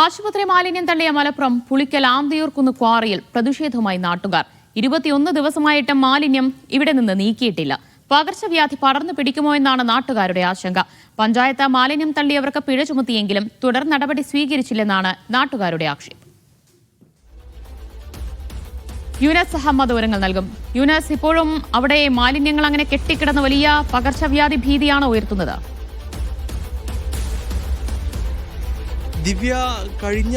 ആശുപത്രി മാലിന്യം തള്ളിയ മലപ്പുറം പുളിക്കൽ ആന്തിയൂർക്കുന്ന് ക്വാറിയിൽ പ്രതിഷേധവുമായി നാട്ടുകാർ. ഇരുപത്തിയൊന്ന് ദിവസമായിട്ട് മാലിന്യം ഇവിടെ നിന്ന് നീക്കിയിട്ടില്ല. പകർച്ചവ്യാധി പടർന്നു പിടിക്കുമോ എന്നാണ് നാട്ടുകാരുടെ ആശങ്ക. പഞ്ചായത്ത് മാലിന്യം തള്ളിയവർക്ക് പിഴ ചുമത്തിയെങ്കിലും തുടർ നടപടി സ്വീകരിച്ചില്ലെന്നാണ് നാട്ടുകാരുടെ ആക്ഷേപം. യുനസ് അഹമ്മദ് വിവരങ്ങൾ നൽകും. യുനസ് ഇപ്പോഴും അവിടെ മാലിന്യങ്ങൾ അങ്ങനെ കെട്ടിക്കിടന്ന വലിയ പകർച്ചവ്യാധി ഭീതിയാണ് ഉയർത്തുന്നത്. ദിവ്യ കഴിഞ്ഞ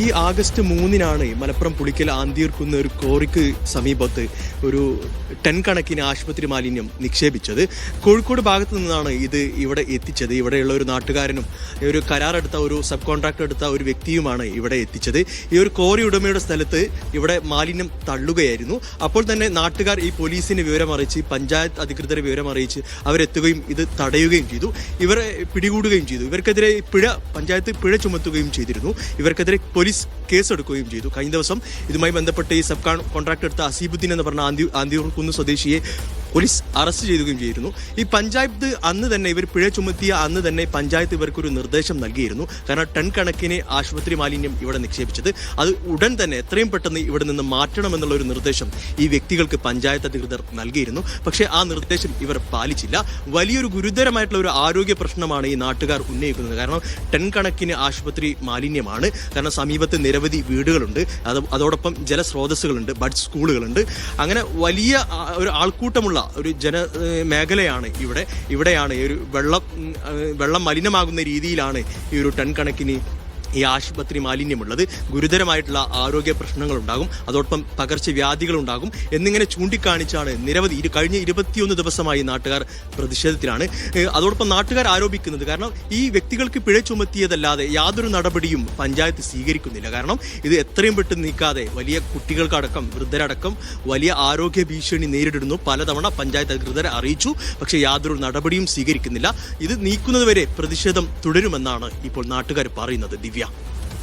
ഈ ആഗസ്റ്റ് മൂന്നിനാണ് മലപ്പുറം പുളിക്കൽ ആന്തിയൂർക്കുന്ന ഒരു കോറിക്ക് സമീപത്ത് ഒരു ടൺ കണക്കിന് ആശുപത്രി മാലിന്യം നിക്ഷേപിച്ചത്. കോഴിക്കോട് ഭാഗത്തു നിന്നാണ് ഇത് ഇവിടെ എത്തിച്ചത്. ഇവിടെയുള്ള ഒരു നാട്ടുകാരനും ഒരു കരാറെടുത്ത ഒരു സബ് കോൺട്രാക്ട് എടുത്ത ഒരു വ്യക്തിയുമാണ് ഇവിടെ എത്തിച്ചത്. ഈ ഒരു കോറി ഉടമയുടെ സ്ഥലത്ത് ഇവിടെ മാലിന്യം തള്ളുകയായിരുന്നു. അപ്പോൾ തന്നെ നാട്ടുകാർ ഈ പോലീസിന് വിവരം അറിയിച്ച് പഞ്ചായത്ത് അധികൃതരെ വിവരം അറിയിച്ച് അവരെത്തുകയും ഇത് തടയുകയും ചെയ്തു. ഇവരെ പിടികൂടുകയും ചെയ്തു. ഇവർക്കെതിരെ പിഴ പഞ്ചായത്ത് പിഴ ചുമത്തുകയും ചെയ്തിരുന്നു. ഇവർക്കെതിരെ പോലീസ് കേസെടുക്കുകയും ചെയ്തു. കഴിഞ്ഞ ദിവസം ഇതുമായി ബന്ധപ്പെട്ട് ഈ സബ് കോൺ- കോൺട്രാക്ട് എടുത്ത അസീബുദ്ദീൻ എന്ന് പറഞ്ഞ ആന്തി ആന്തിയൂർക്കുന്ന് സ്വദേശിയെ പോലീസ് അറസ്റ്റ് ചെയ്യുകയും ചെയ്തിരുന്നു. ഈ പഞ്ചായത്ത് അന്ന് തന്നെ ഇവർ പിഴ ചുമത്തിയ അന്ന് തന്നെ പഞ്ചായത്ത് ഇവർക്കൊരു നിർദ്ദേശം നൽകിയിരുന്നു. കാരണം ടൺ കണക്കിന് ആശുപത്രി മാലിന്യം ഇവിടെ നിക്ഷേപിച്ചത്. അത് ഉടൻ തന്നെ എത്രയും പെട്ടെന്ന് ഇവിടെ നിന്ന് മാറ്റണമെന്നുള്ള ഒരു നിർദ്ദേശം ഈ വ്യക്തികൾക്ക് പഞ്ചായത്ത് അധികൃതർ നൽകിയിരുന്നു. പക്ഷേ ആ നിർദ്ദേശം ഇവർ പാലിച്ചില്ല. വലിയൊരു ഗുരുതരമായിട്ടുള്ള ഒരു ആരോഗ്യ പ്രശ്നമാണ് ഈ നാട്ടുകാർ ഉന്നയിക്കുന്നത്. കാരണം ടൺ കണക്കിന് ആശുപത്രി മാലിന്യമാണ്. കാരണം സമീപത്ത് നിരവധി വീടുകളുണ്ട്. അത് അതോടൊപ്പം ജലസ്രോതസ്സുകളുണ്ട്. ബഡ് സ്കൂളുകളുണ്ട്. അങ്ങനെ വലിയ ഒരു ആൾക്കൂട്ടമുള്ള ഒരു ജന മേഖലയാണ് ഇവിടെ. ഇവിടെയാണ് ഈ ഒരു വെള്ളം വെള്ളം മലിനമാകുന്ന രീതിയിലാണ് ഈ ഒരു ടൺ കണക്കിന് ഈ ആശുപത്രി മാലിന്യമുള്ളത് ഗുരുതരമായിട്ടുള്ള ആരോഗ്യ പ്രശ്നങ്ങൾ ഉണ്ടാകും അതോടൊപ്പം പകർച്ചവ്യാധികൾ ഉണ്ടാകും എന്നിങ്ങനെ ചൂണ്ടിക്കാണിച്ചാണ് നിരവധി കഴിഞ്ഞ ഇരുപത്തിയൊന്ന് ദിവസമായി നാട്ടുകാർ പ്രതിഷേധത്തിലാണ്. അതോടൊപ്പം നാട്ടുകാർ ആരോപിക്കുന്നത് കാരണം ഈ വ്യക്തികൾക്ക് പിഴ ചുമത്തിയതല്ലാതെ യാതൊരു നടപടിയും പഞ്ചായത്ത് സ്വീകരിക്കുന്നില്ല. കാരണം ഇത് എത്രയും പെട്ടെന്ന് നീക്കാതെ വലിയ കുട്ടികൾക്കടക്കം വൃദ്ധരടക്കം വലിയ ആരോഗ്യ ഭീഷണി നേരിടുന്നു. പലതവണ പഞ്ചായത്ത് അധികൃതരെ അറിയിച്ചു പക്ഷേ യാതൊരു നടപടിയും സ്വീകരിക്കുന്നില്ല. ഇത് നീക്കുന്നതുവരെ പ്രതിഷേധം തുടരുമെന്നാണ് ഇപ്പോൾ നാട്ടുകാർ പറയുന്നത് ദിവ്യ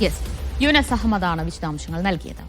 യെസ് യുനസ് അഹമ്മദാണ് വിശദാംശങ്ങൾ നൽകിയത്.